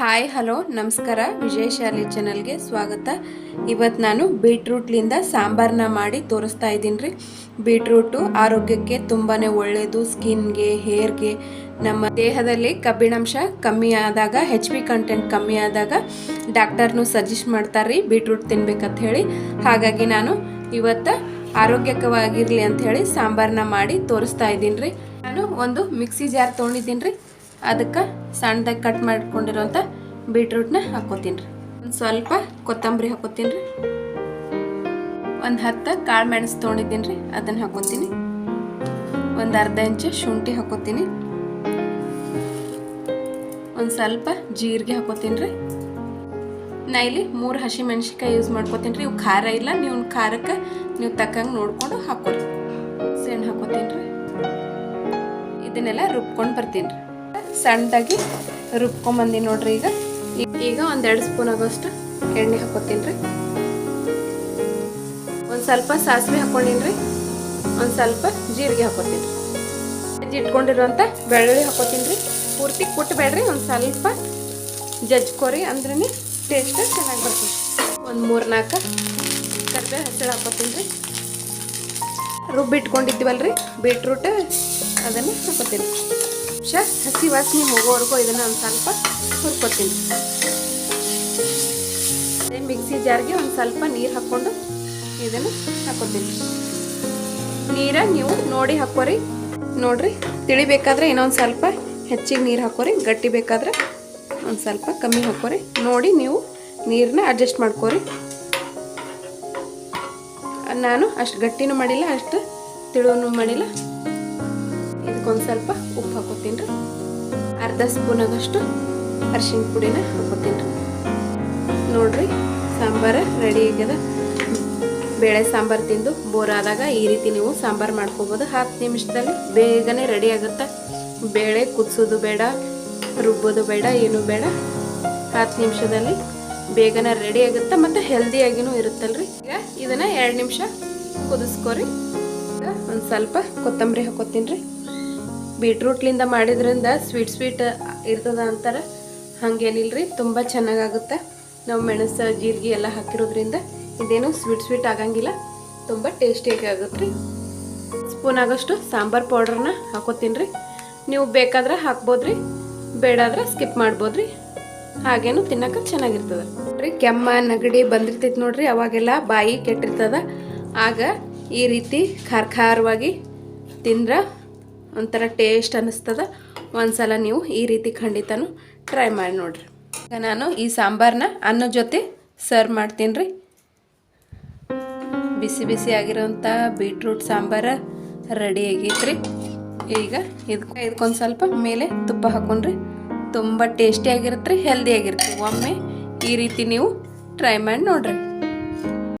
Hi, hello, ನಮಸ್ಕಾರ. ವಿಜಯಶಾಲಿ ಚಾನಲ್ಗೆ ಸ್ವಾಗತ. ಇವತ್ತು ನಾನು ಬೀಟ್ರೂಟ್ಲಿಂದ ಸಾಂಬಾರನ್ನ ಮಾಡಿ ತೋರಿಸ್ತಾ ಇದ್ದೀನಿ ರೀ. ಬೀಟ್ರೂಟು ಆರೋಗ್ಯಕ್ಕೆ ತುಂಬಾ ಒಳ್ಳೆಯದು ಸ್ಕಿನ್ಗೆ, ಹೇರ್ಗೆ ನಮ್ಮ ದೇಹದಲ್ಲಿ ಕಬ್ಬಿಣಾಂಶ ಕಮ್ಮಿ ಆದಾಗ ಹೆಚ್ ಬಿ ಕಂಟೆಂಟ್ ಕಮ್ಮಿ ಆದಾಗ ಡಾಕ್ಟರ್ನು ಸಜೆಸ್ಟ್ ಮಾಡ್ತಾರೆ ರೀ ಬೀಟ್ರೂಟ್ ತಿನ್ಬೇಕಂತ ಹೇಳಿ. ಹಾಗಾಗಿ ನಾನು ಇವತ್ತು ಆರೋಗ್ಯಕವಾಗಿರಲಿ ಅಂತ ಹೇಳಿ ಸಾಂಬಾರನ್ನ ಮಾಡಿ ತೋರಿಸ್ತಾ ಇದ್ದೀನಿ ರೀ. ನಾನು ಒಂದು ಮಿಕ್ಸಿ ಜಾರ್ ತೊಗೊಂಡಿದ್ದೀನಿ ರೀ. ಅದಕ್ಕೆ ಸಣ್ಣದಾಗಿ ಕಟ್ ಮಾಡ್ಕೊಂಡಿರೋಂಥ ಬೀಟ್ರೂಟ್ನ ಹಾಕೋತೀನಿ ರೀ. ಒಂದು ಸ್ವಲ್ಪ ಕೊತ್ತಂಬರಿ ಹಾಕೋತೀನಿ ರೀ. ಒಂದು ಹತ್ತು ಕಾಳು ಮೆಣಸು ತೊಗೊಂಡಿದ್ದೀನಿ ರೀ, ಅದನ್ನು ಹಾಕೋತೀನಿ ಒಂದು ಅರ್ಧ ಇಂಚು ಶುಂಠಿ ಹಾಕೋತೀನಿ ಒಂದು ಸ್ವಲ್ಪ ಜೀರಿಗೆ ಹಾಕೋತೀನಿ ರೀ. ನಾ ಇಲ್ಲಿ ಮೂರು ಹಸಿ ಮೆಣಸಿಕಾಯಿ ಯೂಸ್ ಮಾಡ್ಕೋತೀನಿ ರೀ. ಇವು ಖಾರ ಇಲ್ಲ, ನೀವು ಖಾರಕ್ಕೆ ನೀವು ತಕ್ಕಂಗೆ ನೋಡಿಕೊಂಡು ಹಾಕೋರಿ ಸೆಣ್ಣು ಹಾಕೋತೀನಿ ರೀ. ಇದನ್ನೆಲ್ಲ ರುಬ್ಕೊಂಡು ಬರ್ತೀನಿ ರೀ. ಸಣ್ಣದಾಗಿ ರುಬ್ಕೊಂಬಂದಿ ನೋಡ್ರಿ ಈಗ. ಈಗ ಒಂದೆರಡು ಸ್ಪೂನ್ ಆಗೋಷ್ಟು ಎಣ್ಣೆ ಹಾಕೋತೀನಿ ರೀ. ಒಂದು ಸ್ವಲ್ಪ ಸಾಸಿವೆ ಹಾಕ್ಕೊಂಡಿನ್ರಿ ಒಂದು ಸ್ವಲ್ಪ ಜೀರಿಗೆ ಹಾಕೋತೀನಿ ಜಜ್ಜಿ ಇಟ್ಕೊಂಡಿರುವಂಥ ಬೆಳ್ಳುಳ್ಳಿ ಹಾಕೋತೀನಿ ಪೂರ್ತಿ ಕುಟ್ಟಬೇಡ್ರಿ ಒಂದು ಸ್ವಲ್ಪ ಜಜ್ಕೋರಿ ಅಂದ್ರೆ ಟೇಸ್ಟ್ ಚೆನ್ನಾಗಿ ಬರ್ತದೆ. ಒಂದು ಮೂರು ನಾಲ್ಕು ಕರಿಬೇವು ಹಸಿರು ಹಾಕೋತೀನಿ ರೀ. ರುಬ್ಬಿಟ್ಕೊಂಡಿದ್ದೀವಲ್ಲ ರೀ ಬೀಟ್ರೂಟ್ ಅದನ್ನು ಹಾಕೋತೀನಿ ನಿಮಿಷ. ಹಸಿ ವಾಸನೆ ಹೋಗೋವರೆಗೂ ಇದನ್ನು ಒಂದು ಸ್ವಲ್ಪ ಹುರ್ಕೊತೀನಿ. ಅದೇ ಮಿಕ್ಸಿ ಜಾರ್ಗೆ ಒಂದು ಸ್ವಲ್ಪ ನೀರು ಹಾಕ್ಕೊಂಡು ಇದನ್ನು ಹಾಕೋತೀನಿ. ನೀರ ನೀವು ನೋಡಿ ಹಾಕೋರಿ. ನೋಡ್ರಿ, ತಿಳಿಬೇಕಾದ್ರೆ ಇನ್ನೊಂದು ಸ್ವಲ್ಪ ಹೆಚ್ಚಿಗೆ ನೀರು ಹಾಕೋರಿ, ಗಟ್ಟಿ ಬೇಕಾದ್ರೆ ಒಂದು ಸ್ವಲ್ಪ ಕಮ್ಮಿ ಹಾಕೋರಿ. ನೋಡಿ ನೀವು ನೀರನ್ನ ಅಡ್ಜಸ್ಟ್ ಮಾಡ್ಕೋರಿ. ನಾನು ಅಷ್ಟು ಗಟ್ಟಿನೂ ಮಾಡಿಲ್ಲ, ಅಷ್ಟು ತಿಳುವೂ ಮಾಡಿಲ್ಲ. ಇದಕ್ಕೊಂದು ಸ್ವಲ್ಪ ಉಪ್ಪು ಹಾಕೋತೀನಿ ರೀ. ಅರ್ಧ ಸ್ಪೂನ್ ಆಗಷ್ಟು ಅರ್ಶಿನ ಪುಡಿನ ಹಾಕೋತೀನಿ ರೀ. ನೋಡ್ರಿ, ಸಾಂಬಾರು ರೆಡಿ ಆಗ್ಯದ. ಬೇಳೆ ಸಾಂಬಾರು ತಿಂದು ಬೋರ್ ಆದಾಗ ಈ ರೀತಿ ನೀವು ಸಾಂಬಾರು ಮಾಡ್ಕೋಬೋದು. ಹತ್ತು ನಿಮಿಷದಲ್ಲಿ ಬೇಗನೆ ರೆಡಿ ಆಗುತ್ತೆ. ಬೇಳೆ ಕುದಿಸೋದು ಬೇಡ, ರುಬ್ಬೋದು ಬೇಡ, ಏನೂ ಬೇಡ. ಹತ್ತು ನಿಮಿಷದಲ್ಲಿ ಬೇಗನೆ ರೆಡಿ ಆಗುತ್ತೆ ಮತ್ತು ಹೆಲ್ದಿಯಾಗಿನೂ ಇರುತ್ತಲ್ರಿ. ಈಗ ಇದನ್ನು ಎರಡು ನಿಮಿಷ ಕುದಿಸ್ಕೊರಿ. ಒಂದು ಸ್ವಲ್ಪ ಕೊತ್ತಂಬರಿ ಹಾಕೋತೀನಿ ರೀ. ಬೀಟ್ರೂಟ್ಲಿಂದ ಮಾಡಿದ್ರಿಂದ ಸ್ವೀಟ್ ಸ್ವೀಟ್ ಇರ್ತದ ಅಂತಾರೆ ಹಾಗೇನಿಲ್ಲ ರೀ ತುಂಬ ಚೆನ್ನಾಗಾಗುತ್ತೆ. ನಾವು ಮೆಣಸು, ಜೀರಿಗೆ ಎಲ್ಲ ಹಾಕಿರೋದ್ರಿಂದ ಇದೇನು ಸ್ವೀಟ್ ಸ್ವೀಟ್ ಆಗಂಗಿಲ್ಲ, ತುಂಬ ಟೇಸ್ಟಿಯಾಗಿ ಆಗುತ್ತೆ ರೀ ಸ್ಪೂನ್ ಆಗೋಷ್ಟು ಸಾಂಬಾರು ಪೌಡ್ರನ್ನ ಹಾಕೋತೀನಿ ರೀ ನೀವು ಬೇಕಾದ್ರೆ ಹಾಕ್ಬೋದ್ರಿ, ಬೇಡಾದ್ರೆ ಸ್ಕಿಪ್ ಮಾಡ್ಬೋದ್ರಿ. ಹಾಗೇನು ತಿನ್ನೋಕೆ ಚೆನ್ನಾಗಿರ್ತದೆ. ರೀ, ಕೆಮ್ಮ, ನೆಗಡಿ ಬಂದಿರ್ತೈತಿ ನೋಡ್ರಿ, ಅವಾಗೆಲ್ಲ ಬಾಯಿ ಕೆಟ್ಟಿರ್ತದ. ಆಗ ಈ ರೀತಿ ಖಾರ ಖಾರವಾಗಿ ತಿಂದ್ರೆ ಒಂಥರ ಟೇಸ್ಟ್ ಅನ್ನಿಸ್ತದ. ಒಂದ್ಸಲ ನೀವು ಈ ರೀತಿ ಖಂಡಿತನೂ ಟ್ರೈ ಮಾಡಿ ನೋಡ್ರಿ. ಈಗ ನಾನು ಈ ಸಾಂಬಾರನ್ನ ಅನ್ನ ಜೊತೆ ಸರ್ವ್ ಮಾಡ್ತೀನಿ ಬಿಸಿ ಬಿಸಿ ಆಗಿರೋಂಥ ಬೀಟ್ರೂಟ್ ಸಾಂಬಾರು ರೆಡಿ ಆಗೈತ್ರಿ ಈಗ ಇದಕ್ಕೆ ಇದಕ್ಕೊಂದು ಸ್ವಲ್ಪ ಮೇಲೆ ತುಪ್ಪ ಹಾಕೊಂಡ್ರಿ. ತುಂಬ ಟೇಸ್ಟಿಯಾಗಿರುತ್ತೆ ರೀ ಹೆಲ್ದಿಯಾಗಿರುತ್ತೆ ಒಮ್ಮೆ ಈ ರೀತಿ ನೀವು ಟ್ರೈ ಮಾಡಿ ನೋಡ್ರಿ.